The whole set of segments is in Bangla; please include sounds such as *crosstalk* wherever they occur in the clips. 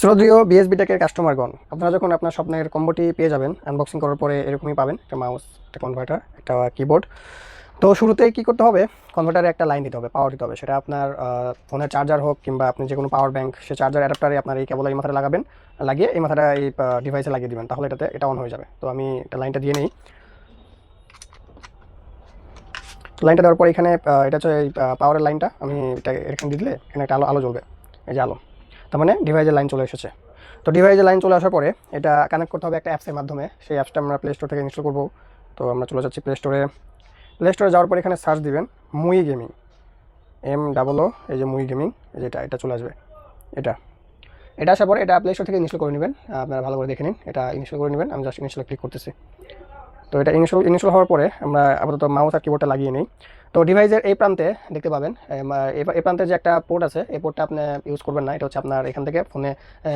শ্রদ্ধীয় বিএসবি টেকের কাস্টমারগণ আপনারা যখন আপনার স্বপ্নের কম্বোটি পেয়ে যাবেন আনবক্সিং করার পরে এরকমই পাবেন, একটা মাউস একটা কনভার্টার একটা কিবোর্ড তো শুরুতেই কী করতে হবে? কনভার্টারে একটা লাইন দিতে হবে পাওয়ার দিতে হবে। সেটা আপনার ফোনের চার্জার হোক কিংবা আপনি যে কোনো পাওয়ার ব্যাংক সে চার্জার অ্যাডাপ্টারে আপনার এই কেবল এই মাথাটা লাগাবেন, লাগিয়ে এই মাথাটা এই ডিভাইসে লাগিয়ে দিবেন। তাহলে এটাতে এটা অন হয়ে যাবে। তো আমি একটা লাইনটা দিয়ে নিই। লাইনটা দেওয়ার পর এখানে এটা হচ্ছে এই পাওয়ারের লাইনটা আমি এটা এখানে দিলে এখানে একটা আলো আলো জ্বলবে। এই যে আলো। তার মানে ডিভাইসের লাইন চলে এসেছে। তো ডিভাইসের লাইন চলে আসার পরে এটা কানেক্ট করতে হবে একটা অ্যাপসের মাধ্যমে। সেই অ্যাপসটা আমরা প্লে স্টোর থেকে ইনস্টল করব। তো আমরা চলে যাচ্ছি প্লে স্টোরে প্লে স্টোরে যাওয়ার পর এখানে সার্চ দিবেন মুই গেমিং এম ডাবল ও এই যে মুই গেমিং যেটা এটা চলে আসবে। এটা। এটা আসার পরে এটা প্লে স্টোর থেকে ইনস্টল করে নেবেন। আপনারা ভালো করে দেখে নিন। এটা ইনস্টল করে নেবেন। আমি জাস্ট ইনস্টল ক্লিক করতেছি। তো এটা ইনস্টল ইনস্টল হওয়ার পরে আমরা আপাতত মাউস আর কিবোর্ডটা লাগিয়ে নিই। তো ডিভাইসের এই প্রান্তে দেখতে পাবেন এই প্রান্তে যে একটা পোর্ট আছে, এই পোর্টটা আপনি ইউজ করবেন না। এটা হচ্ছে আপনার এখান থেকে ফোনে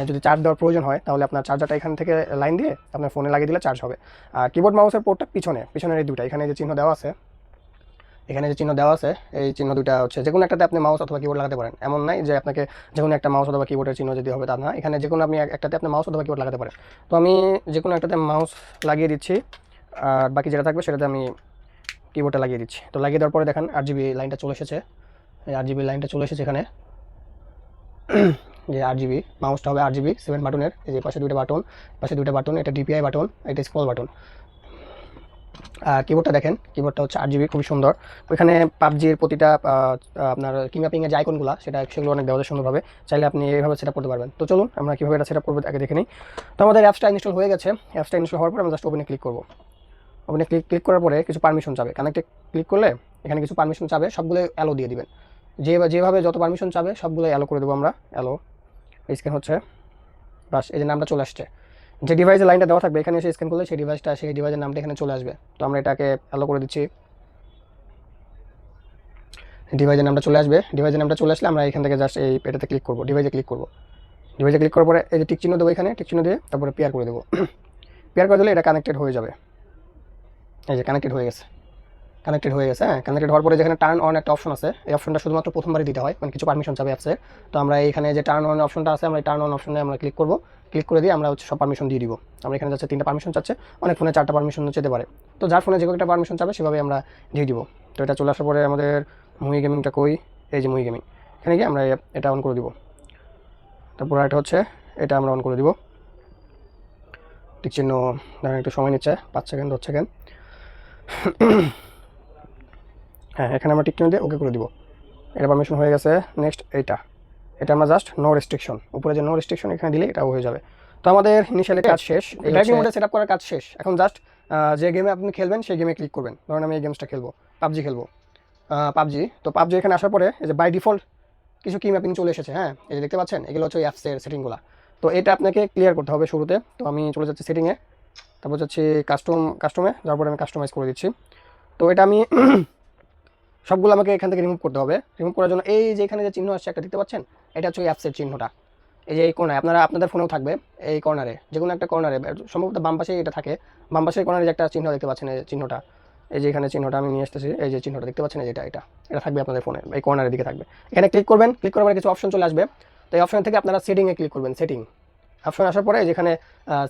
যদি চার্জ দেওয়ার প্রয়োজন হয়, তাহলে আপনার চার্জারটা এখান থেকে লাইন দিয়ে আপনার ফোনে লাগিয়ে দিলে চার্জ হবে। আর কিবোর্ড মাউসের পোর্টটা পিছনে, পিছনের এই দুটা এখানে যে চিহ্ন দেওয়া আছে, এখানে যে চিহ্ন দেওয়া আছে, এই চিহ্ন দুটা হচ্ছে যে কোনো একটাতে আপনি মাউস অথবা কিবোর্ড লাগাতে পারেন। এমন নাই যে আপনাকে যে কোনো একটা মাউস অথবা কিবোর্ডের চিহ্ন যদি হবে তা না। এখানে যে কোনো আপনি একটাতে আপনি মাউস অথবা কিবোর্ড লাগাতে পারেন। তো আমি যে কোনো একটাতে মাউস লাগিয়ে দিচ্ছি, আর বাকি যেটা থাকবে সেটাতে আমি কিবোর্ডটা লাগিয়ে দিচ্ছি। তো লাগিয়ে দেওয়ার পরে দেখেন আর জিবি লাইনটা চলে এসেছে। আর জিবি লাইনটা চলে এসেছে এখানে। যে আর জিবি মাউসটা হবে আর জিবি সেভেন বাটনের এই যে পাশে দুইটা বাটন পাশে দুইটা বাটন এটা ডিপিআই বাটন এটা স্ক্রল বাটন আর কিবোর্ডটা দেখেন কিবোর্ডটা হচ্ছে আট জিবি খুবই সুন্দর। ওইখানে পাবজির প্রতিটা আপনার কিংম্যাপিংয়ের যে আইকনগুলো সেটা সেগুলো অনেক দেওয়া সুন্দরভাবে চাইলে আপনি এইভাবে সেট করতে পারবেন। তো চলুন, আমরা কীভাবে এটা সেট করব, আগে দেখে নিই। তো আমাদের অ্যাপসটা ইনস্টল হয়ে গেছে। অ্যাপসটা ইনস্টল হওয়ার পর আমরা জাস্ট ওপেনে ক্লিক করব। ওপেনে ক্লিক ক্লিক করার পরে কিছু পারমিশন চাবে। কানেক্টে ক্লিক করলে এখানে কিছু পারমিশন চাবে, সবগুলো অ্যালো দিয়ে দিবেন। যে যেভাবে যত পারমিশন চাবে, সবগুলো অ্যালো করে দেবো আমরা। অ্যালো স্ক্যান হচ্ছে। বাস, এই যে নামটা চলে আসছে। যে ডিভাইসের লাইনটা দেওয়া থাকবে, এখানে এসে স্ক্যান করলে সেই ডিভাইসটা সেই ডিভাইসের নামটা এখানে চলে আসবে। তো আমরা এটাকে অ্যালো করে দিচ্ছি। ডিভাইসের নামটা চলে আসবে। ডিভাইসের নামটা চলে আসলে আমরা এখান থেকে জাস্ট এই এটাতে ক্লিক করব। ডিভাইসে ক্লিক করব। ডিভাইসে ক্লিক করার পরে এই যে টিক চিহ্ন দেবো এখানে টিক চিহ্ন দিয়ে তারপরে পেয়ার করে দেবো। *clears throat* পেয়ার করে দিলে এটা কানেক্টেড হয়ে যাবে। এই যে কানেক্টেড হয়ে গেছে। কানেক্টেড হয়ে গেছে হ্যাঁ? কানেক্টেড হওয়ার পরে যেখানে টার্ন অন একটা অপশন আছে, এই অপশনটা শুধুমাত্র প্রথমবারই দিতে হয় মানে কিছু পারমিশন চাবে অ্যাপসের তো আমরা এখানে যে টার্ন অন অপশনটা আছে, আমরা টার্ন অন অপশনে আমরা ক্লিক করব। ক্লিক করে দিয়ে আমরা হচ্ছে সব পারমিশন দিয়ে দিব। আমরা এখানে যাচ্ছে তিনটা পারমিশন চাচ্ছে, অনেক ফোনে চারটা পারমিশন যেতে পারে। তো যার ফোনে যে একটা পারমিশন চাবে সেভাবে আমরা দিয়ে দিব। তো এটা চলে আসার পরে আমাদের মুই গেমিংটা কই? এই যে মুই গেমিং এখানে গিয়ে আমরা এটা অন করে দিব। তারপর এটা হচ্ছে, এটা আমরা অন করে দিব। ঠিক চিহ্ন একটু সময় নিচ্ছে, পাঁচ সেকেন্ড দশ সেকেন্ড *coughs* হ্যাঁ এখানে আমরা টিক দিয়ে ওকে করে দিব। এটা পারমিশন হয়ে গেছে নেক্সট এইটা। এটা আমরা জাস্ট নো রেস্ট্রিকশন উপরে যে নো রেস্ট্রিকশন এখানে দিলে এটাও হয়ে যাবে। তো আমাদের ইনিশিয়ালি কাজ শেষ। ব্যাকিং মোডে সেট আপ করার কাজ শেষ। এখন জাস্ট যে গেমে আপনি খেলবেন, সেই গেমে ক্লিক করবেন। ধরুন আমি এই গেমসটা খেলব। পাবজি খেলব। পাবজি। তো পাবজি এখানে আসার পরে এই যে বাই ডিফল্ট কিছু কি ম্যাপিং চলে এসেছে হ্যাঁ? এই যে দেখতে পাচ্ছেন? এগুলো হচ্ছে অ্যাপসের সেটিংগুলো তো এটা আপনাকে ক্লিয়ার করতে হবে শুরুতে। তো আমি চলে যাচ্ছি সেটিংয়ে তারপর যাচ্ছি কাস্টম কাস্টমে যার পরে আমি কাস্টমাইজ করে দিচ্ছি। তো এটা আমি *clears throat* সবগুলো আমাকে এখান থেকে রিমুভ করতে হবে। রিমুভ করার জন্য এই যে এখানে যে চিহ্ন আসছে একটা দেখতে পাচ্ছেন? এটা হচ্ছে অ্যাপসের চিহ্নটা। এই যে এই কোনায় আপনারা, আপনাদের ফোনেও থাকবে এই কর্নারে যে কোনো একটা কর্নারে সম্ভবত বাম পাশে এটা থাকে। বাম পাশের কর্নারে যে একটা চিহ্ন দেখতে পাচ্ছেন, এই চিহ্নটা। এই যে এখানে চিহ্নটা আমি নিয়ে আসতেছি, এই যে চিহ্নটা দেখতে পাচ্ছেন যেটা এটা এটা। থাকবে আপনাদের ফোনে এই কর্নারের দিকে থাকবে। এখানে ক্লিক করবেন ক্লিক করার কিছু অপশন চলে আসবে। তো এই অপশন থেকে আপনারা সেটিংয়ে ক্লিক করবেন সেটিং অপশন আসার পরে যেখানে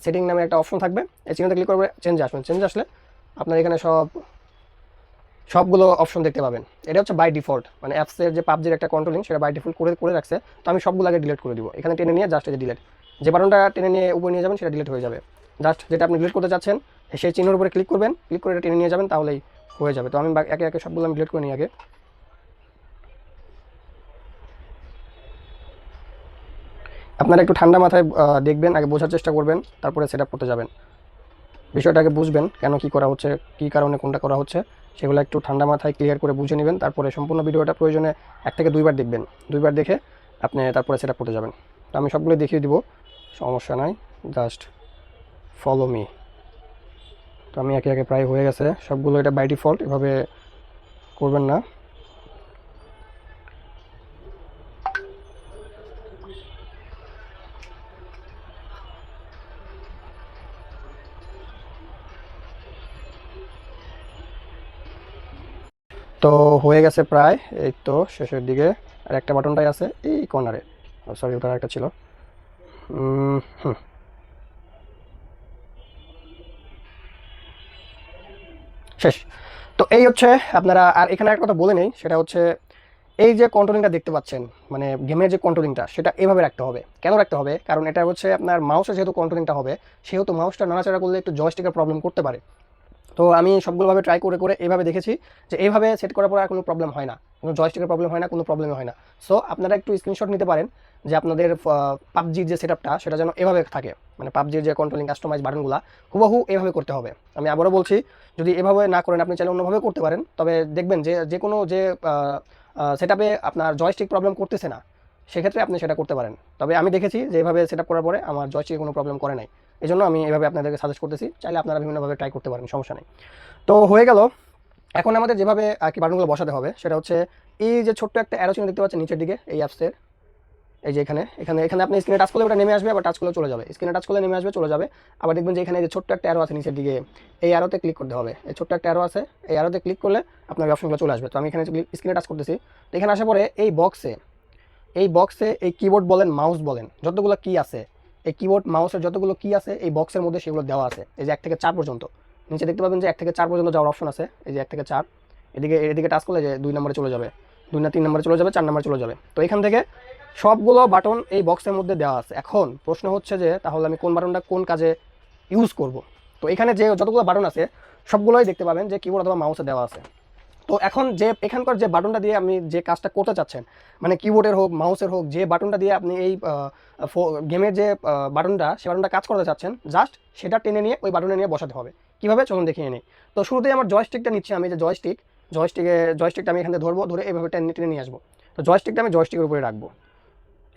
সেটিং নামে একটা অপশন থাকবে, এই চিহ্নতে ক্লিক করবে চেঞ্জে আসবেন চেঞ্জ আসলে আপনার এখানে সব, সবগুলো অপশন দেখতে পাবেন। এটা হচ্ছে বাই ডিফল্ট মানে অ্যাপসের যে পাবজির একটা কন্ট্রোলিং সেটা বাই ডিফল্ট করে করে রাখছে। তো আমি সবগুলো আগে ডিলিট করে দিব। এখানে টেনে নিয়ে জাস্ট যে ডিলিট যে বাটনটা টেনে নিয়ে উপরে নিয়ে যাবেন, সেটা ডিলিট হয়ে যাবে। জাস্ট যেটা আপনি ডিলিট করতে চাচ্ছেন, সেই চিহ্নের উপরে ক্লিক করবেন। ক্লিক করে এটা টেনে নিয়ে যাবেন, তাহলেই হয়ে যাবে। তো আমি একে একে সবগুলো আমি ডিলিট করে নিই আগে। আপনারা একটু ঠান্ডা মাথায় দেখবেন, আগে বোঝার চেষ্টা করবেন, তারপরে সেট করতে যাবেন। বিষয়টাকে বুঝবেন, কেন কি করা হচ্ছে, কি কারণে কোনটা করা হচ্ছে, সেগুলো একটু ঠান্ডা মাথায় ক্লিয়ার করে বুঝে নেবেন, তারপরে সম্পূর্ণ ভিডিওটা প্রয়োজনে এক থেকে দুইবার দেখবেন। দুইবার দেখে আপনি তারপরে সেটা করতে যাবেন। তো আমি সবগুলো দেখিয়ে দিব, সমস্যা নাই জাস্ট ফলো মি তো আমি একে একে প্রায় হয়ে গেছে, সবগুলো এটা বাই ডিফল্ট এভাবে করবেন না। তো হয়ে গেছে প্রায়, এই তো শেষের দিকে। আর একটা বাটনটাই আছে এই কর্নারে সরি ওটা একটা ছিল। হুম। শেষ। তো এই হচ্ছে আপনারা, আর এখানে একটা কথা বলে নেই, সেটা হচ্ছে এই যে কন্ট্রোলিংটা দেখতে পাচ্ছেন মানে গেমের যে কন্ট্রোলিংটা সেটা এভাবে রাখতে হবে। কেন রাখতে হবে? কারণ এটা হচ্ছে আপনার মাউসে যেহেতু কন্ট্রোলিংটা হবে, সেহেতু মাউসটা নাড়াচাড়া করলে একটু জয়স্টিকের প্রবলেম করতে পারে। তো আমি সবগুলোভাবে ট্রাই করে করে এইভাবে দেখেছি যে এইভাবে সেট করার পর আর কোনো প্রবলেম হয় না। কোনো জয়স্টিকের প্রবলেম হয় না, কোনো প্রবলেমই হয় না। সো আপনারা একটু স্ক্রিনশট নিতে পারেন যে আপনাদের পাবজির যে সেটআপটা সেটা যেন এভাবে থাকে। মানে পাবজির যে কন্ট্রোলিং কাস্টমাইজ বাটনগুলো হুবহু এভাবে করতে হবে। আমি আবারও বলছি, যদি এভাবে না করেন, আপনি চাইলে অন্যভাবে করতে পারেন। তবে দেখবেন যে যে কোনো যে সেটআপে আপনার জয়স্টিক প্রবলেম করতেছে না, সেক্ষেত্রে আপনি সেটা করতে পারেন। তবে আমি দেখেছি যে এভাবে সেটআপ করার পরে আমার জয়স্টিকে কোনো প্রবলেম করে নাই। এই জন্য আমি এভাবে আপনাদেরকে সাজেস্ট করতেছি। চাইলে আপনারা বিভিন্নভাবে ট্রাই করতে পারেন, সমস্যা নেই। তো হয়ে গেল। এখন আমাদের যেভাবে আর কি বাটনগুলো বসাতে হবে, সেটা হচ্ছে এই যে ছোট্ট একটা অ্যারো চিহ্ন দেখতে পাচ্ছেন নিচের দিকে, এই অ্যাপসের এই যে এখানে এখানে এখানে আপনি স্ক্রিনে টাচ করলে ওটা নেমে আসবে, আবার টাচ করলে চলে যাবে। স্ক্রিনে টাচ করলে নেমে আসবে, চলে যাবে। আবার দেখবেন যে এখানে যে ছোট্ট একটা অ্যারো আছে নিচের দিকে, এই অ্যারোতে ক্লিক করতে হবে। এই ছোট্ট একটা অ্যারো আছে, এই অ্যারোতে ক্লিক করলে আপনার অপশনগুলো চলে আসবে। তো আমি এখানে স্ক্রিনে টাচ করতেছি, তো এখানে আসার পরে এই বক্সে এই বক্সে এই কিবোর্ড বলেন মাউস বলেন, যতগুলো কি আছে এই কিবোর্ড মাউসের যতগুলো কি আছে, এই বক্সের মধ্যে সেগুলো দেওয়া আছে। এই যে এক থেকে চার পর্যন্ত। নিচে দেখতে পাবেন যে এক থেকে চার পর্যন্ত যাওয়ার অপশন আছে। এই যে এক থেকে চার। এদিকে এদিকে টাচ করলে যে দুই নম্বরে চলে যাবে। দুই না তিন নম্বরে চলে যাবে, চার নম্বরে চলে যাবে। তো এখান থেকে সবগুলো বাটন এই বক্সের মধ্যে দেওয়া আছে। এখন প্রশ্ন হচ্ছে যে, তাহলে আমি কোন বাটনটা কোন কাজে ইউজ করব? তো এখানে যে যতগুলো বাটন আছে, সবগুলোই দেখতে পাবেন যে কিবোর্ড অথবা মাউসে দেওয়া আছে। তো এখন যে, এখানকার যে বাটনটা দিয়ে আপনি যে কাজটা করতে চাচ্ছেন মানে কিবোর্ডের হোক মাউসের হোক, যে বাটনটা দিয়ে আপনি এই গেমের যে বাটনটা সে বাটনটা কাজ করতে চাচ্ছেন জাস্ট সেটা টেনে নিয়ে ওই বাটনে নিয়ে বসাতে হবে। কীভাবে? চলুন দেখিয়ে নিই। তো শুরুতেই আমার জয়স্টিকটা নিচ্ছি আমি, যে জয়স্টিক জয়স্টিকে জয়স্টিকটা আমি এখানে ধরবো, ধরে এইভাবে টেনে টেনে নিয়ে আসব। তো জয়স্টিকটা আমি জয়স্টিকের উপরে রাখব।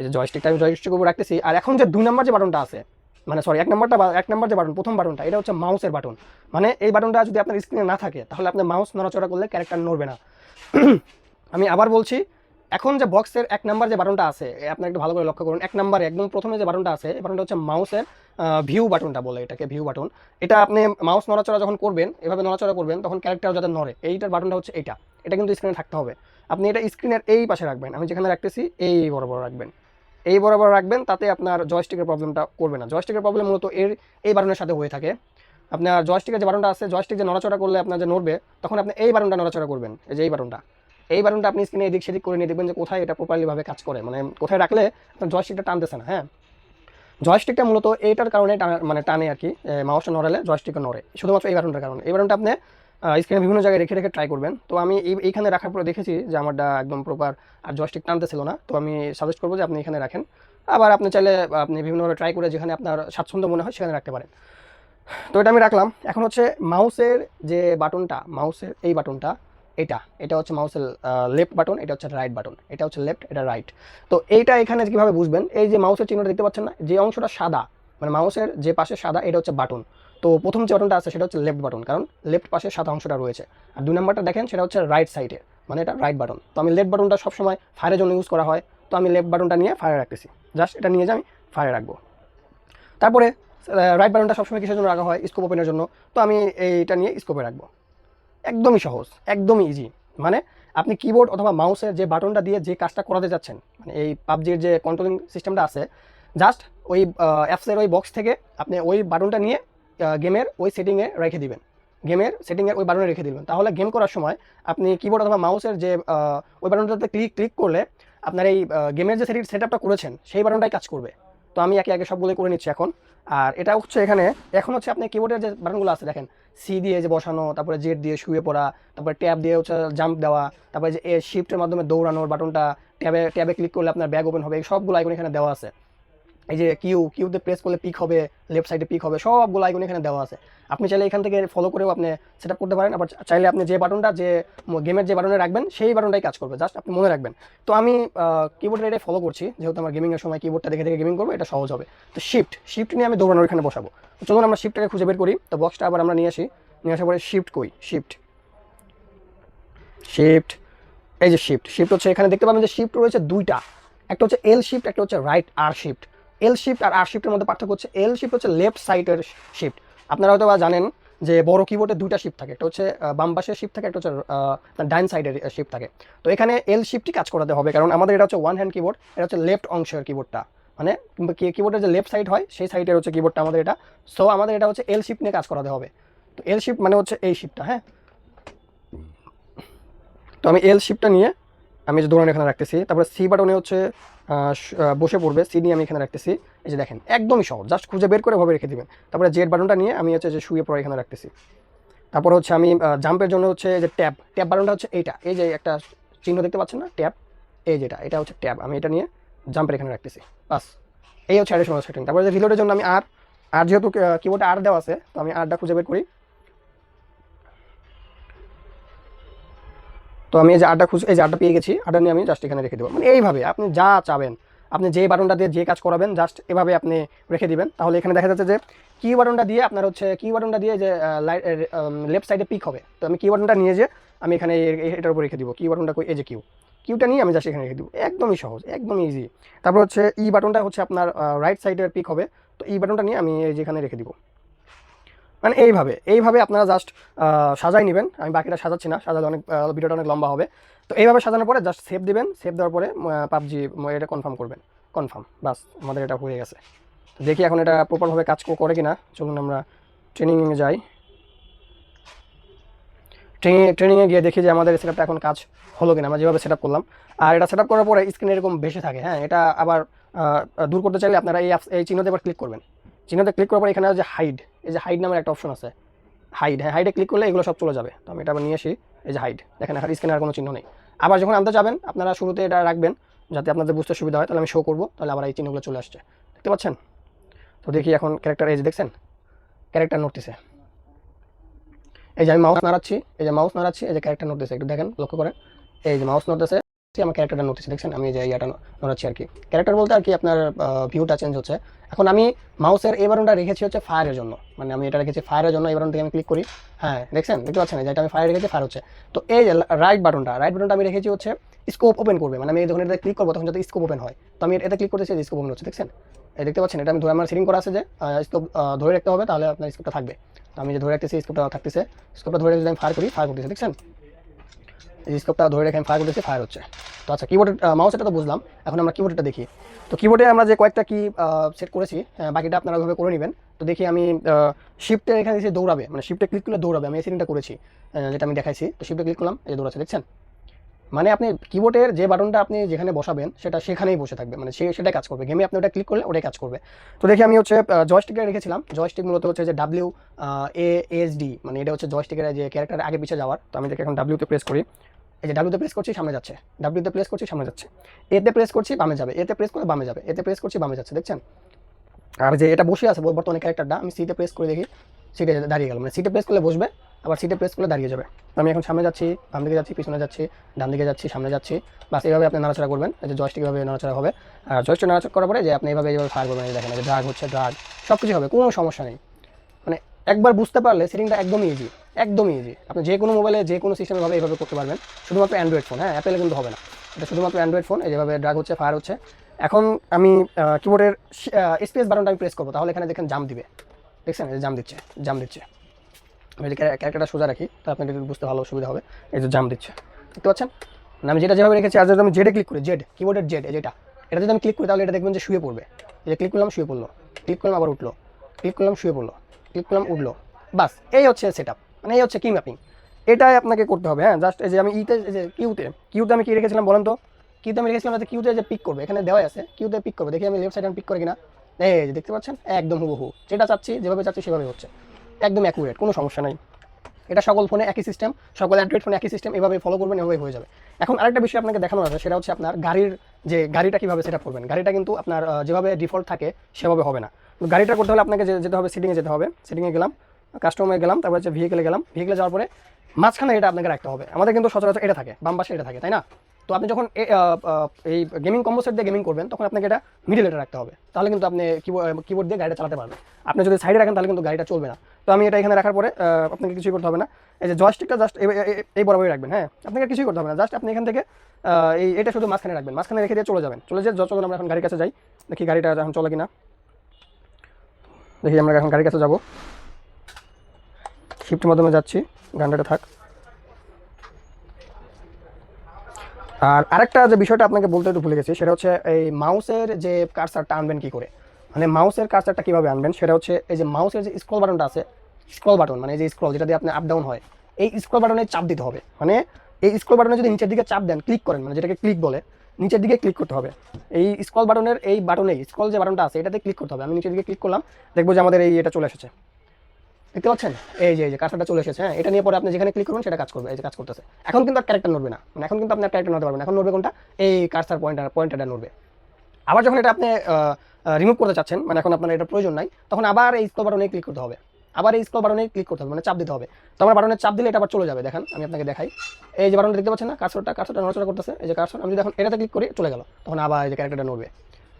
এই যে জয়স্টিকটা আমি জয়স্টিকের উপরে রাখতেছি, আর এখন যে দুই নম্বর যে বাটনটা আছে মানে সরি এক নম্বরটা এক নম্বর যে বাটন প্রথম বাটনটা এটা হচ্ছে মাউসের বাটন মানে এই বাটনটা যদি আপনার স্ক্রিনে না থাকে, তাহলে আপনার মাউস নড়াচড়া করলে ক্যারেক্টার নড়বে না। *clears throat* আমি আবার বলছি, এখন যে বক্সের এক নাম্বার যে বাটনটা আছে আপনার একটু ভালো করে লক্ষ্য করুন, এক নাম্বারে একদম প্রথমে যে বাটনটা আছে, এই বাটনটা হচ্ছে মাউসের ভিউ বাটনটা বলে এটাকে ভিউ বাটন এটা আপনি মাউস নড়াচড়া যখন করবেন, এভাবে নড়াচড়া করবেন, তখন ক্যারেক্টার যাতে নড়ে। এইটার বাটনটা হচ্ছে এটা। এটা কিন্তু স্ক্রিনে থাকতে হবে। আপনি এটা স্ক্রিনের এই পাশে রাখবেন। আমি যেখানে রাখতেছি, এই বরাবর রাখবেন। এই বরাবর রাখবেন, তাতে আপনার জয়স্টিকের প্রবলেমটা করবে না। জয়স্টিকের প্রবলেম মূলত এর, এই বাটনের সাথে হয়ে থাকে। আপনার জয়স্টিকের যে বাটনটা আছে জয়স্টিক যে নড়াচড়া করলে আপনার যে নড়বে, তখন আপনি এই বাটনটা নড়াচড়া করবেন। এই যে এই বাটনটা। এই বাটনটা আপনি স্ক্রিনে এদিক সেদিক করে নিয়ে দেখবেন যে কোথায় এটা প্রপারলিভাবে কাজ করে। মানে কোথায় রাখলে আপনার জয়স্টিকটা টানতেছে না হ্যাঁ? জয়স্টিকটা মূলত এইটার কারণে মানে টানে আর কি মাউসটা নড়ালে জয়স্টিকও নড়ে। শুধুমাত্র এই বাটনটার কারণে। এই বাটনটা আপনি স্ক্রিনে বিভিন্ন জায়গায় রেখে রেখে ট্রাই করবেন। তো আমি এই, এইখানে রাখার পরে দেখেছি যে আমারটা একদম প্রপার আর জয়স্টিক টানতেছিল না। তো আমি সাজেস্ট করব যে আপনি এখানে রাখেন। আবার আপনি চাইলে আপনি বিভিন্নভাবে ট্রাই করে যেখানে আপনার স্বাচ্ছন্দ্য মনে হয় সেখানে রাখতে পারেন। তো এটা আমি রাখলাম। এখন হচ্ছে মাউসের যে বাটনটা, মাউসের এই বাটনটা, এটা এটা হচ্ছে মাউসের লেফট বাটন এটা হচ্ছে রাইট বাটন এটা হচ্ছে লেফট এটা রাইট তো এইটা এখানে কীভাবে বুঝবেন? এই যে মাউসের চিহ্নটা দেখতে পাচ্ছেন না, যে অংশটা সাদা মানে মাউসের যে পাশে সাদা, এটা হচ্ছে বাটন তো প্রথম যে বাটনটা আছে, সেটা হচ্ছে লেফট বাটন কারণ লেফট পাশে সাদা অংশটা রয়েছে। আর দুই নাম্বারটা দেখেন, সেটা হচ্ছে রাইট সাইডে মানে এটা রাইট বাটন তো আমি লেফট বাটনটা সবসময় ফায়ারের জন্য ইউজ করা হয়, তো আমি লেফট বাটনটা নিয়ে ফায়ার রাখতেছি। জাস্ট এটা নিয়ে যে আমি ফায়ার রাখব। তারপরে রাইট বাটনটা সবসময় কিসের জন্য রাখা হয়? স্কোপ ওপেনের জন্য। তো আমি এইটা নিয়ে স্কোপে রাখব। একদমই সহজ, একদমই ইজি মানে আপনি কিবোর্ড অথবা মাউসের যে বাটনটা দিয়ে যে কাজটা করাতে যাচ্ছেন মানে এই পাবজির যে কন্ট্রোলিং সিস্টেমটা আছে জাস্ট ওই অ্যাপসের ওই বক্স থেকে আপনি ওই বাটনটা নিয়ে গেমের ওই সেটিংয়ে রেখে দিবেন। গেমের সেটিংয়ের ওই বাটনে রেখে দিবেন। তাহলে গেম করার সময় আপনি কিবোর্ড অথবা মাউসের যে ওই বাটনটাতে ক্লিক ক্লিক করলে আপনার এই গেমের যে সেটিং সেট আপটা করেছেন, সেই বাটনটাই কাজ করবে। তো আমি একে একে সবগুলোই করে নিচ্ছি এখন। আর এটা হচ্ছে এখানে, এখন হচ্ছে আপনি কিবোর্ডের যে বাটনগুলো আছে, দেখেন সি দিয়ে যে বসানো, তারপরে জেড দিয়ে শুয়ে পড়া, তারপরে ট্যাব দিয়ে হচ্ছে জাম্প দেওয়া, তারপরে যে শিফটের মাধ্যমে দৌড়ানোর বাটনটা ট্যাবে ট্যাবে ক্লিক করলে আপনার ব্যাগ ওপেন হবে, এই সবগুলো আইকন এখানে দেওয়া আছে। এই যে কিউ কিউতে প্রেস করলে পিক হবে লেফট সাইডে পিক হবে, সবগুলো আইকন এখানে দেওয়া আছে। আপনি চাইলে এখান থেকে ফলো করেও আপনি সেট করতে পারেন, আবার চাইলে আপনি যে বাটনটা যে গেমের যে বাটনে রাখবেন, সেই বাটনটাই কাজ করবে জাস্ট আপনি মনে রাখবেন। তো আমি কিবোর্ডের এটাই ফলো করছি, যেহেতু আমার গেমিংয়ের সময় কিবোর্ডটা দেখে দেখে গেমিং করব, এটা সহজ হবে। তো শিফট শিফট নিয়ে আমি দৌড়ানোর এখানে বসাবো। চলুন আমরা শিফটটাকে খুঁজে বের করি, তো বক্সটা আবার আমরা নিয়ে আসি। নিয়ে আসার পরে শিফট কই শিফট শিফট এই যে শিফট শিফট হচ্ছে এখানে দেখতে পাবেন যে শিফট রয়েছে দুইটা। একটা হচ্ছে এল শিফট একটা হচ্ছে right R shift L shift আর আর শিফটের মধ্যে পার্থক্য হচ্ছে এল শিফট হচ্ছে লেফট সাইডের শিফট আপনারা হয়তো বা জানেন যে বড় কিবোর্ডে দুইটা শিফট থাকে, একটা হচ্ছে বাম পাশের শিফট থাকে, একটা হচ্ছে ডাইন সাইডের শিফট থাকে। তো এখানে এল শিফটই কাজ করাতে হবে, কারণ আমাদের এটা হচ্ছে ওয়ান হ্যান্ড কিবোর্ড এটা হচ্ছে লেফট অংশের কিবোর্ডটা মানে কিবোর্ডের যে লেফট সাইড হয়, সেই সাইডের হচ্ছে কিবোর্ডটা আমাদের এটা। সো আমাদের এটা হচ্ছে এল শিফট নিয়ে কাজ করাতে হবে। তো এল শিফট মানে হচ্ছে এই শিফটটা হ্যাঁ? তো আমি এল শিফটটা নিয়ে আমি যে দৌড়ানো এখানে রাখতেছি, তারপরে সি বাটনে হচ্ছে বসে পড়বে সি নিয়ে আমি এখানে রাখতেছি। এই যে দেখেন, একদমই সহজ। জাস্ট খুঁজে বের করে ভাবে রেখে দিবেন। তারপরে জেড বাটনটা নিয়ে আমি হচ্ছে যে শুয়ে পড়ে এখানে রাখতেছি। তারপর হচ্ছে আমি জাম্পের জন্য হচ্ছে যে ট্যাব ট্যাব বাটনটা হচ্ছে এইটা। এই যে একটা চিহ্ন দেখতে পাচ্ছেন না? ট্যাব এই যেটা, এটা হচ্ছে ট্যাব আমি এটা নিয়ে জাম্পের এখানে রাখতেছি। বাস। এই হচ্ছে অ্যাডিশনাল সেটিং তারপরে যে রিলোডের জন্য আমি আর আর যেহেতু কিবোর্ডে আর দেওয়া আছে, তো আমি আরটা খুঁজে বের করি। তো আমি এই যে আরটা খুঁজে এই যে আরটা পেয়ে গেছি আরটা নিয়ে আমি জাস্ট এখানে রেখে দেবো। মানে এইভাবে আপনি যা চাবেন, আপনি যে বাটনটা দিয়ে যে কাজ করাবেন জাস্ট এভাবে আপনি রেখে দিবেন। তাহলে এখানে দেখা যাচ্ছে যে কি বাটনটা দিয়ে আপনার হচ্ছে কি বাটনটা দিয়ে যে লেফট সাইডে পিক হবে। তো আমি কি বাটনটা নিয়ে যে আমি এখানে এটার উপর রেখে দিব। কি বাটনটা এই যে কিউ কিউটা নিয়ে আমি জাস্ট এখানে রেখে দিব। একদমই সহজ, একদমই ইজি তারপর হচ্ছে ই বাটনটা হচ্ছে আপনার রাইট সাইডের পিক হবে। তো এই বাটনটা নিয়ে আমি এই যেখানে রেখে দিব। মানে এইভাবে এইভাবে আপনারা জাস্ট সাজাই নেবেন। আমি বাকিটা সাজাচ্ছি না, সাজালে অনেক ভিডিওটা অনেক লম্বা হবে। তো এইভাবে সাজানোর পরে জাস্ট সেভ দিবেন সেভ দেওয়ার পরে পাবজি এটা কনফার্ম করবেন। কনফার্ম বাস, আমাদের এটা হয়ে গেছে। তো দেখি এখন এটা প্রপারভাবে কাজ করে কি না চলুন আমরা ট্রেনিংয়ে যাই। ট্রেনিং ট্রেনিংয়ে গিয়ে দেখি যে আমাদের সেটআপটা এখন কাজ হলো কিনা। আমরা যেভাবে সেটআপ করলাম। আর এটা সেটআপ করার পরে স্ক্রিনে এরকম ভেসে থাকে হ্যাঁ? এটা আবার দূর করতে চাইলে আপনারা এই এই চিহ্নতে এবার ক্লিক করবেন। চিহ্নতে ক্লিক করার পর এখানে যে হাইড এই যে হাইড নামের একটা অপশন আছে। হাইড হ্যাঁ হাইডে ক্লিক করলে এগুলো সব চলে যাবে। তো আমি এটা আবার নিয়ে আসি। এই যে হাইড দেখেন এখন স্ক্রিনে আর কোনো চিহ্ন নেই। আবার যখন আনতে যাবেন, আপনারা শুরুতে এটা রাখবেন যাতে আপনাদের বুঝতে সুবিধা হয়। তাহলে আমি শো করব, তাহলে আবার এই চিহ্নগুলো চলে আসছে। দেখতে পাচ্ছেন? তো দেখি এখন ক্যারেক্টার এই যে দেখছেন? ক্যারেক্টার নড়তেছে এই যে আমি মাউস নাড়াচ্ছি, এই যে মাউস নাড়াচ্ছি, এই যে ক্যারেক্টার নড়তেছে একটু দেখেন, লক্ষ্য করেন এই যে মাউস নড়তেছে আমার ক্যারেক্টারটা নড়তেছে দেখছেন? আমি যে ইয়াটা নড়াচ্ছি আর কি। ক্যারেক্টার বলতে আর কি আপনার ভিউটা চেঞ্জ হচ্ছে। এখন আমি মাউসের এই বাটনটা রেখেছি হচ্ছে ফায়ারের জন্য। মানে আমি এটা রেখেছি ফায়ারের জন্য, এই বাটন থেকে আমি ক্লিক করি। হ্যাঁ দেখছেন? দেখতে পাচ্ছেন? এই যে এটা আমি ফায়ার রেখেছি ফায়ার হচ্ছে। তো এই যে রাইট বাটনটা রাইট বাটনটা আমি রেখেছি হচ্ছে স্কোপ ওপেন করবে। মানে আমি যখন এটা ক্লিক করব, তখন যাতে স্কোপ ওপেন হয়। তো আমি এতে ক্লিক করতেছি স্কোপ ওপেন হচ্ছে, দেখছেন? এই দেখতে পাচ্ছেন? এটা আমি ধরে আমার সেটিং করা আছে যে স্কোপ ধরে রাখতে হবে, তাহলে আপনার স্কোপটা থাকবে। আমি যে ধরে রাখতেছি স্কোপটা থাকতেছে। স্কোপটা ধরে রেখে যদি আমি ফায়ার করি ফায়ার করতেছে, দেখছেন? স্কোপটা ধরে রেখে আমি ফায়ার করতেছি ফায়ার হচ্ছে। তো আচ্ছা কিবোর্ডের মাউস এটা তো বুঝলাম। এখন আমরা কিবোর্ডটা দেখি। তো কিবোর্ডে আমরা যে কয়েকটা কি সেট করেছি বাকিটা আপনারা ওইভাবে করে নেবেন। তো দেখি আমি শিফটে এখানে এসে দৌড়াবে। মানে শিফটে ক্লিক করলে দৌড়াবে। আমি এই করেছি যেটা আমি দেখাইছি। তো শিফটে ক্লিক করলাম, এই দৌড়াচ্ছে, দেখছেন? মানে আপনি কিবোর্ডের যে বাটনটা আপনি যেখানে বসাবেন, সেটা সেখানেই বসে থাকবে। মানে সে, সেটাই কাজ করবে। গেমে আপনি ওটা ক্লিক করলে ওটাই কাজ করবে। তো দেখি আমি হচ্ছে জয়স্টিকে রেখেছিলাম। জয়স্টিক মূলত হচ্ছে যে ডাব্লিউ এ এস ডি মানে এটা হচ্ছে জয়স্টিকের যে ক্যারেক্টার আগে পিছিয়ে যাওয়ার। তো আমি দেখি এখন ডাব্লিউতে প্রেস করি। এই যে ডাব্লিউতে প্রেস করছি, সামনে যাচ্ছে। ডাব্লিউতে প্রেস করছি, সামনে যাচ্ছে। এতে প্রেস করছি, বামে যাবে। এতে প্রেস করে বামে যাবে। এতে প্রেস করছি, বামে যাচ্ছে। দেখছেন? আর যে এটা বসে আছে, বর্তমানে ক্যারেক্টারটা আমি সিটে প্রেস করে দেখি সিটে দাঁড়িয়ে গেল। মানে সিটে প্রেস করলে বসবে, আবার সিটে প্রেস করলে দাঁড়িয়ে যাবে। আমি এখন সামনে যাচ্ছি, বাম দিকে যাচ্ছি, পিছনে যাচ্ছি, ডান দিকে যাচ্ছি, সামনে যাচ্ছি। বাস এইভাবে আপনি নাড়াচাড়া করবেন। যে জয়স্টিক এভাবে নাড়াচাড়া হবে। আর জয়স্টিক নাড়াচাড়া করার পরে যে আপনি এইভাবে এইভাবে ফায়ার করবেন। দেখেন যে ড্রাগ হচ্ছে ড্রাগ সব কিছু হবে, কোনো সমস্যা নেই। একবার বুঝতে পারলে সেটিংটা একদমই ইজি একদমই ইজি আপনি যে কোনো মোবাইলে যে কোনো সিস্টেমে ভাবে এইভাবে করতে পারবেন। শুধুমাত্র অ্যান্ড্রয়েড ফোন হ্যাঁ অ্যাপেলে কিন্তু হবে না। এটা শুধুমাত্র অ্যান্ড্রয়েড ফোন যেভাবে ড্রাগ হচ্ছে ফায়ার হচ্ছে। এখন আমি কিবোর্ডের স্পেস বাটনটা আমি প্রেস করব, তাহলে এখানে দেখেন জাম দিবে। দেখছেন? জাম দিচ্ছে জাম দিচ্ছে। আমি যদি ক্যারেক্টারটা সোজা রাখি, তাহলে আপনার একটু বুঝতে ভালো সুবিধা হবে। এই যে জাম দিচ্ছে। দেখতে পাচ্ছেন? আমি যেটা যেভাবে রেখেছি, আর যদি আমি জেডে ক্লিক করি জেড কিবোর্ডের জেড যেটা এটা যদি আমি ক্লিক করি, তাহলে এটা দেখবেন যে শুয়ে পড়বে। এই যে ক্লিক করলাম, শুয়ে পড়ল। ক্লিক করলাম, আবার উঠল। ক্লিক করলাম, শুয়ে পড়ল। ক্লিক করলাম উঠল। বাস, এই হচ্ছে সেট মানে এই হচ্ছে কি ম্যাপিং এটাই আপনাকে করতে হবে হ্যাঁ? জাস্ট এই যে আমি ইতে এই যে কিউতে কিউতে আমি কি রেখেছিলাম বলেন তো? কিউতে আমি রেখেছিলাম যাতে কিউতে যে পিক করবে, এখানে দেওয়া আছে কিউতে পিক করবে। দেখি আমি লেফট সাইডে পিক করে কিনা। এই যে দেখতে পাচ্ছেন? একদম হুবহু। যেটা চাচ্ছি, যেভাবে চাচ্ছি সেভাবে হচ্ছে। একদম অ্যাকুরেট কোনো সমস্যা নাই। এটা সকল ফোনে একই সিস্টেম সকল অ্যান্ড্রয়েড ফোনে একই সিস্টেম এভাবে ফলো করবেন এভাবে হয়ে যাবে। এখন আরেকটা বিষয় আপনাকে দেখানো আছে, সেটা হচ্ছে আপনার গাড়ির যে গাড়িটা কীভাবে সেট করবেন। গাড়িটা কিন্তু আপনার যেভাবে ডিফল্ট থাকে, সেভাবে হবে না। গাড়িটা করতে হলে আপনাকে যেতে হবে সেটিংয়ে যেতে হবে। সেটিংয়ে গেলাম কাস্টমারে গেলাম, তারপর হচ্ছে ভেহিকেলে গেলাম। ভেহিকেলে যাওয়ার পরে মাঝখানে এটা আপনাকে রাখতে হবে। আমাদের কিন্তু সচরাচর এটা থাকে, বাম পাশে এটা থাকে, তাই না? তো আপনি যখন এই গেমিং কম্বো সেট দিয়ে গেমিং করবেন, তখন আপনাকে এটা মিডিল এটা রাখতে হবে। তাহলে কিন্তু আপনি কিবোর্ড দিয়ে গাড়িটা চালাতে পারবেন। আপনি যদি সাইডে রাখেন, তাহলে কিন্তু গাড়িটা চলবে না। তো আমি এটা এখানে রাখার পরে আপনাকে কিছুই করতে হবে না। এই যে জয়স্টিকটা জাস্ট এই বরাবরই রাখবেন হ্যাঁ? আপনাকে কিছুই করতে হবে না। জাস্ট আপনি এখান থেকে এই এটা শুধু মাঝখানে রাখবেন। মাঝখানে রেখে দিয়ে চলে যাবেন। চলে যে যতক্ষণ আমরা এখন গাড়ির কাছে যাই, দেখি গাড়িটা এখন চলে কিনা। দেখি আমরা এখন গাড়ির কাছে যাব। শিফটের মাধ্যমে যাচ্ছি গানটা থাক। আর আরেকটা যে বিষয়টা আপনাকে বলতে একটু ভুলে গেছি, সেটা হচ্ছে এই মাউসের যে কার্সারটা আনবেন কি করে? মানে মাউসের কার্সারটা কীভাবে আনবেন, সেটা হচ্ছে এই যে মাউসের যে স্ক্রল বাটনটা আছে স্ক্রল বাটন মানে যে স্ক্রল যেটা দিয়ে আপনি আপ ডাউন হয়, এই স্ক্রল বাটনে চাপ দিতে হবে। মানে এই স্ক্রল বাটনে যদি নিচের দিকে চাপ দেন ক্লিক করেন মানে যেটাকে ক্লিক বলে নিচের দিকে ক্লিক করতে হবে। এই স্কল বাটনের এই বাটনেই স্কল যে বাটনটা আছে, এটাতে ক্লিক করতে হবে। আমি নিচের দিকে ক্লিক করলাম, দেখব যে আমাদের এই এটা চলে এসেছে। দেখতে পাচ্ছেন? এই যে এই যে কার্সারটা চলে এসেছে হ্যাঁ? এটা নিয়ে পরে আপনি যেখানে ক্লিক করবেন সেটা কাজ করবে, এই যে কাজ করতেছে। এখন কিন্তু আর ক্যারেক্টার নড়বে না। মানে এখন কিন্তু আপনার ক্যারেক্টার নড়তে পারবেন। এখন নড়বে কোনটা? এই কার্সার পয়েন্টার পয়েন্টারটা নড়বে। আবার যখন এটা আপনি রিমুভ করতে চাচ্ছেন মানে এখন আপনার এটা প্রয়োজন নাই, তখন আবার এই স্কল বাটনে ক্লিক করতে হবে। আবার এই স্ক্রল বাটনে ক্লিক করতে হবে মানে চাপ দিতে হবে। তো আমার বাটনে চাপ দিলে এটা আবার চলে যাবে, দেখেন, আমি আপনাকে দেখাই। এই যে বাটনটা দেখতে পাচ্ছেন না কার্সরটা কার্সরটা নড়াচড়া করতেছে, এই যে কার্সর আমি যদি এখন এটাতে ক্লিক করি চলে গেল, তখন আবার এই যে ক্যারেক্টারটা নড়বে।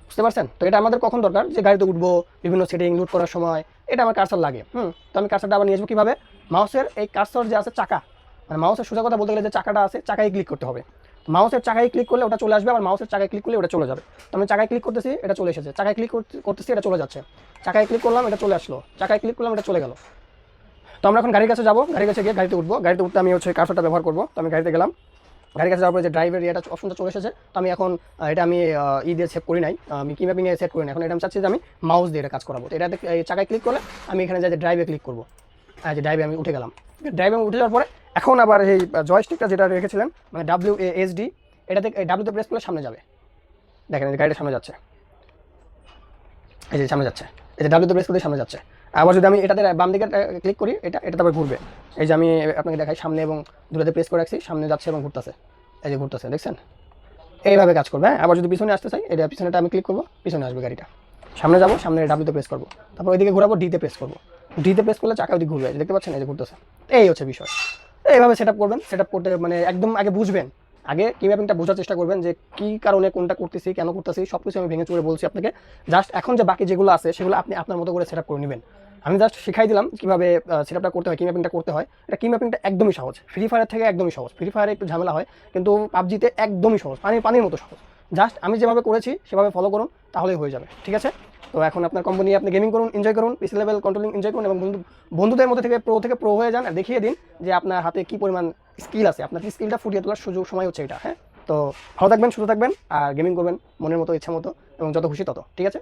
বুঝতে পারছেন? তো এটা আমাদের কখন দরকার? যে গাড়িতে উঠবো, বিভিন্ন সেটিং লুট করার সময়, এটা আমার কার্সার লাগে, হুম? তো আমি কার্সারটা আবার নিয়ে আসব কীভাবে? মাউসের এই কার্সর যে আছে চাকা মানে মাউসের সোজা কথা বলতে গেলে যে চাকাটা আছে, চাকায় ক্লিক করতে হবে। মাউসের চাকায় ক্লিক করলে ওটা চলে আসবে আর মাউসের চাকায় ক্লিক করলে ওটা চলে যাবে। তো আমি চাকায় ক্লিক করতেছি, এটা চলে এসেছে। চাকায় ক্লিক করতেছি, এটা চলে যাচ্ছে। চাকায় ক্লিক করলাম, এটা চলে আসলো। চাকায় ক্লিক করলাম, এটা চলে গেল। তো আমরা এখন গাড়ির কাছে যাব। গাড়ির কাছে গিয়ে গাড়িতে উঠবো। গাড়িতে উঠতে আমি হচ্ছে কার্সরটা ব্যবহার করব। তো আমি গাড়িতে গেলাম। গাড়ির কাছে যাওয়ার পরে যে ড্রাইভের ইয়েটা অপশনটা চলে এসেছে। তো আমি এখন এটা আমি ই দিয়ে সেভ করি নাই। আমি কি ম্যাপিংয়ে সেট করি না এখন এটা আমি চাচ্ছি যে আমি মাউস দিয়ে এটা কাজ করাবো। তো এই চাকায় ক্লিক করলে আমি এখানে যাই যে ড্রাইভে ক্লিক করব। যে ড্রাইভে আমি উঠে গেলাম। ড্রাইভে আমি উঠে যাওয়ার পরে এখন আবার এই জয়স্টিকটা যেটা রেখেছিলেন মানে ডাব্লিউ এস ডি এটাতে ডাব্লিউতে প্রেস করলে সামনে যাবে। দেখেন গাড়িটা সামনে যাচ্ছে। এই যে সামনে যাচ্ছে। এই যে ডাব্লিউতে প্রেস করলে সামনে যাচ্ছে। আবার যদি আমি এটাতে বাম দিকে ক্লিক করি, এটা এটা তারপর ঘুরবে। এই যে আমি আপনাকে দেখাই, সামনে এবং দুটাতে প্রেস করে রাখছি, সামনে যাচ্ছে এবং ঘুরতেছে। এই যে ঘুরতেছে, দেখছেন? এইভাবে কাজ করবে হ্যাঁ? আবার যদি পিছনে আসতে চাই, এটা পিছনেটা আমি ক্লিক করব, পিছনে আসবে গাড়িটা। সামনে যাব, সামনে ডাব্লিউতে প্রেস করব। তারপর ওইদিকে ঘুরাবো ডিতে প্রেস করব। ডিতে প্রেস করলে চাকা ওইদিকে ঘুরবে। দেখতে পাচ্ছেন? এই যে ঘুরতেছে। এই হচ্ছে বিষয়। এইভাবে সেট আপ করবেন। সেট আপ করতে মানে একদম আগে বুঝবেন। আগে কি ম্যাপিংটা বোঝার চেষ্টা করবেন যে কি কারণে কোনটা করতেছি, কেন করতেছি সব কিছু আমি ভেঙে চুরে বলছি আপনাকে। জাস্ট এখন যে বাকি যেগুলো আছে, সেগুলো আপনি আপনার মতো করে সেট আপ করে নেবেন। আমি জাস্ট শিখাই দিলাম কীভাবে সেট আপটা করতে হয়, কি করতে হয়। এটা কি একদমই সহজ। ফ্রি ফায়ার থেকে একদমই সহজ। ফ্রি ফায়ারে একটু ঝামেলা হয়, কিন্তু পাবজিতে একদমই সহজ। পানি, পানির মতো সহজ। জাস্ট আমি যেভাবে করেছি, সেভাবে ফলো করুন, তাহলেই হয়ে যাবে। ঠিক আছে? তো এখন আপনার কোম্পানি আপনি গেমিং করুন এনজয় করুন পিসি লেভেল কন্ট্রোলিং এনজয় করুন এবং বন্ধু বন্ধুদের মধ্যে থেকে প্রো থেকে প্রো হয়ে যান আর দেখিয়ে দিন যে আপনার হাতে কী পরিমাণ স্কিল আছে। আপনার স্কিলটা ফুটিয়ে তোলার সুযোগ সময় হচ্ছে এটা হ্যাঁ? তো ভালো থাকবেন, সুস্থ থাকবেন আর গেমিং করবেন মনের মতো, ইচ্ছা মতো এবং যত খুশি তত। ঠিক আছে?